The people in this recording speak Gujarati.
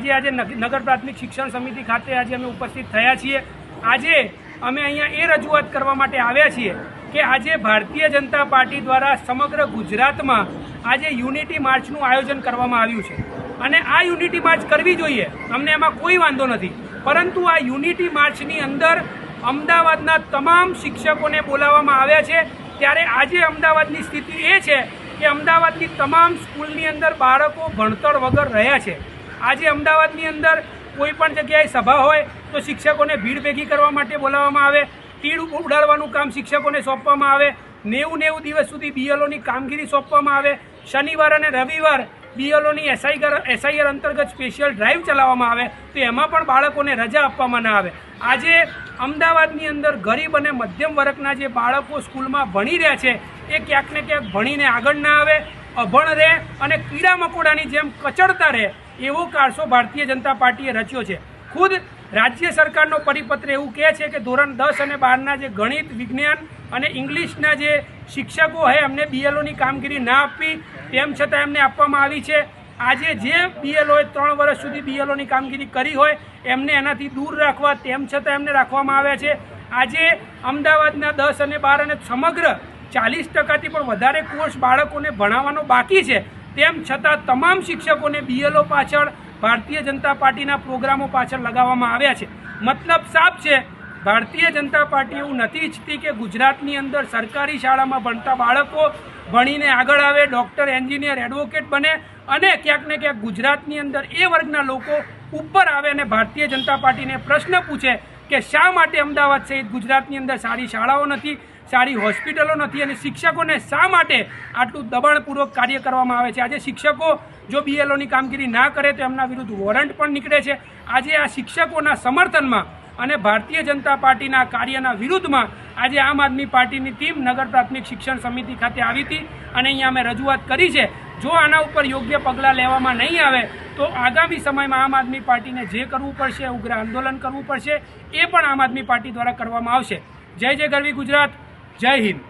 આજે આજે નગ- નગર પ્રાથમિક શિક્ષણ સમિતિ ખાતે આજે અમે ઉપસ્થિત થયા છીએ. આજે અમે અહીંયા એ રજૂઆત કરવા માટે આવ્યા છીએ કે આજે ભારતીય જનતા પાર્ટી દ્વારા સમગ્ર ગુજરાતમાં આજે યુનિટી માર્ચનું આયોજન કરવામાં આવ્યું છે. અને આ યુનિટી માર્ચ કરવી જોઈએ, અમને એમાં કોઈ વાંધો નથી. પરંતુ આ યુનિટી માર્ચની અંદર અમદાવાદના તમામ શિક્ષકોને બોલાવવામાં આવ્યા છે. ત્યારે આજે અમદાવાદની સ્થિતિ એ છે કે અમદાવાદની તમામ સ્કૂલની અંદર બાળકો ભણતર વગર રહ્યા છે. આજે અમદાવાદની અંદર કોઈ પણ જગ્યાએ સભા હોય તો શિક્ષકોને ભીડ ભેગી કરવા માટે બોલાવવામાં આવે, તીડ ઉડાડવાનું કામ શિક્ષકોને સોંપવામાં આવે નેવું નેવું દિવસ સુધી બીએલઓની કામગીરી સોંપવામાં આવે, શનિવાર અને રવિવાર બીએલઓની એસઆઈઆર એસઆઈઆર અંતર્ગત સ્પેશિયલ ડ્રાઈવ ચલાવવામાં આવે, તો એમાં પણ બાળકોને રજા આપવામાં ના આવે. આજે અમદાવાદની અંદર ગરીબ અને મધ્યમ વર્ગના જે બાળકો સ્કૂલમાં ભણી રહ્યા છે, એ ક્યાંક ને ક્યાંક ભણીને આગળ ના આવે અભણ રહે અને કીડા મકોડાની જેમ કચડતા રહે, એવો કારસો ભારતીય જનતા પાર્ટીએ રચ્યો છે. ખુદ રાજ્ય સરકારનો પરિપત્ર એવું કહે છે કે ધોરણ દસ અને બારના જે ગણિત, વિજ્ઞાન અને ઇંગ્લિશના જે શિક્ષકો હોય એમને બીએલઓની કામગીરી ના આપવી, તેમ છતાં એમને આપવામાં આવી છે. આજે જે બીએલઓએ ત્રણ વર્ષ સુધી બીએલઓની કામગીરી કરી હોય, એમને એનાથી દૂર રાખવા, તેમ છતાં એમને રાખવામાં આવ્યા છે. આજે અમદાવાદના દસ અને બાર અને સમગ્ર ચાલીસ ટકાથી પણ વધારે કોર્સ બાળકોને ભણાવવાનો બાકી છે. તેમ છતાં તમામ શિક્ષકોને બીએલઓ પાછળ, ભારતીય જનતા પાર્ટીના પ્રોગ્રામો પાછળ લગાવવામાં આવ્યા છે. મતલબ સાફ છે, ભારતીય જનતા પાર્ટી એવું નથી ઈચ્છતી કે ગુજરાતની અંદર સરકારી શાળામાં ભણતા બાળકો ભણીને આગળ આવે, ડૉક્ટર, એન્જિનિયર, એડવોકેટ બને અને ક્યાંક ને ક્યાંક ગુજરાતની અંદર એ વર્ગના લોકો ઉપર આવે અને ભારતીય જનતા પાર્ટીને પ્રશ્ન પૂછે કે શા માટે અમદાવાદ સહિત ગુજરાતની અંદર સારી શાળાઓ નથી, સારી હોસ્પિટલો નથી અને શિક્ષકોને શા માટે આટલું દબાણપૂર્વક કાર્ય કરવામાં આવે છે? આજે શિક્ષકો જો બીએલઓની કામગીરી ના કરે તો એમના વિરુદ્ધ વોરંટ પણ નીકળે છે. આજે આ શિક્ષકોના સમર્થનમાં અને ભારતીય જનતા પાર્ટીના કાર્યના વિરુદ્ધમાં આજે આમ આદમી પાર્ટીની ટીમ નગર પ્રાથમિક શિક્ષણ સમિતિ ખાતે આવી હતી અને અહીંયા અમે રજૂઆત કરી છે. જો આના ઉપર યોગ્ય પગલાં લેવામાં નહીં આવે તો આગામી સમયમાં આમ આદમી પાર્ટીને જે કરવું પડશે, ઉગ્ર આંદોલન કરવું પડશે, એ પણ આમ આદમી પાર્ટી દ્વારા કરવામાં આવશે. જય જય ગરવી ગુજરાત, જય હિન્દ.